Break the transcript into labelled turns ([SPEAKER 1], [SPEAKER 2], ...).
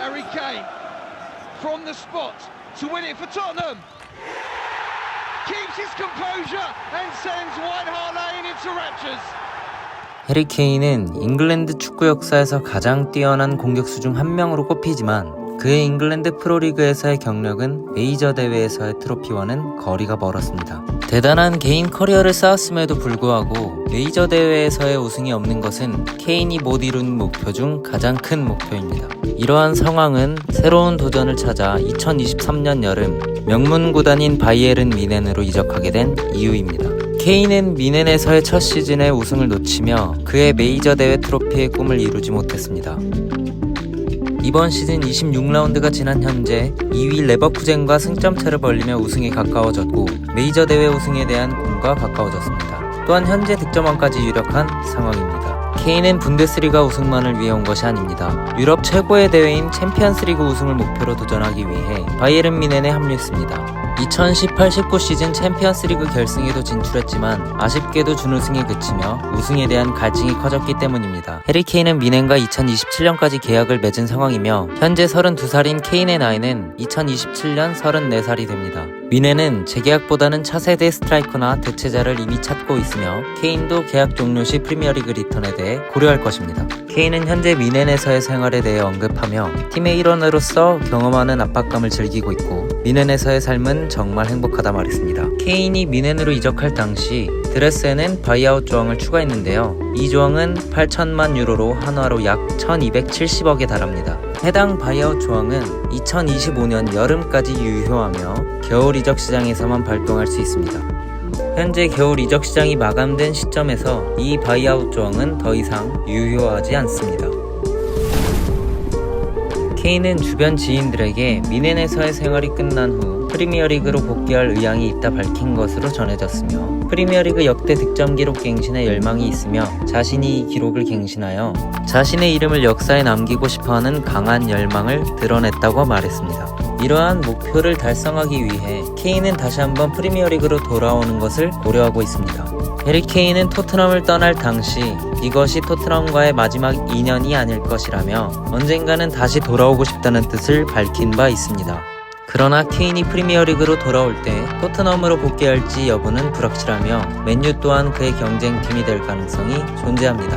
[SPEAKER 1] Harry Kane from the spot to win it for Tottenham. Keeps his composure and sends White Hart Lane into raptures.
[SPEAKER 2] 해리 케인은 잉글랜드 축구 역사에서 가장 뛰어난 공격수 중 한 명으로 꼽히지만 그의 잉글랜드 프로리그에서의 경력은 메이저 대회에서의 트로피와는 거리가 멀었습니다. 대단한 개인 커리어를 쌓았음에도 불구하고 메이저 대회에서의 우승이 없는 것은 케인이 못 이룬 목표 중 가장 큰 목표입니다. 이러한 상황은 새로운 도전을 찾아 2023년 여름 명문 구단인 바이에른 미넨으로 이적하게 된 이유입니다. 케인은 미넨에서의 첫 시즌의 우승을 놓치며 그의 메이저 대회 트로피의 꿈을 이루지 못했습니다. 이번 시즌 26라운드가 지난 현재 2위 레버쿠젠과 승점차를 벌리며 우승에 가까워졌고 메이저 대회 우승에 대한 꿈과 가까워졌습니다. 또한 현재 득점왕까지 유력한 상황입니다. 케인은 분데스리가 우승만을 위해 온 것이 아닙니다. 유럽 최고의 대회인 챔피언스리그 우승을 목표로 도전하기 위해 바이에른 미넨에 합류했습니다. 2018-19 시즌 챔피언스리그 결승에도 진출했지만 아쉽게도 준우승에 그치며 우승에 대한 갈증이 커졌기 때문입니다. 해리 케인은 미넨과 2027년까지 계약을 맺은 상황이며 현재 32살인 케인의 나이는 2027년 34살이 됩니다. 미넨은 재계약보다는 차세대 스트라이커나 대체자를 이미 찾고 있으며 케인도 계약 종료 시 프리미어리그 리턴에 대해 고려할 것입니다. 케인은 현재 미넨에서의 생활에 대해 언급하며 팀의 일원으로서 경험하는 압박감을 즐기고 있고 미넨에서의 삶은 정말 행복하다 말했습니다. 케인이 미넨으로 이적할 당시 드레스에는 바이아웃 조항을 추가했는데요. 이 조항은 8천만 유로로 한화로 약 1270억에 달합니다. 해당 바이아웃 조항은 2025년 여름까지 유효하며 겨울 이적 시장에서만 발동할 수 있습니다. 현재 겨울 이적 시장이 마감된 시점에서 이 바이아웃 조항은 더 이상 유효하지 않습니다. 케인은 주변 지인들에게 미넨에서의 생활이 끝난 후 프리미어리그로 복귀할 의향이 있다 밝힌 것으로 전해졌으며 프리미어리그 역대 득점 기록 갱신에 열망이 있으며 자신이 이 기록을 갱신하여 자신의 이름을 역사에 남기고 싶어하는 강한 열망을 드러냈다고 말했습니다. 이러한 목표를 달성하기 위해 케인은 다시 한번 프리미어리그로 돌아오는 것을 고려하고 있습니다. 해리 케인은 토트넘을 떠날 당시 이것이 토트넘과의 마지막 2년이 아닐 것이라며 언젠가는 다시 돌아오고 싶다는 뜻을 밝힌 바 있습니다. 그러나 케인이 프리미어리그로 돌아올 때 토트넘으로 복귀할지 여부는 불확실하며 맨유 또한 그의 경쟁팀이 될 가능성이 존재합니다.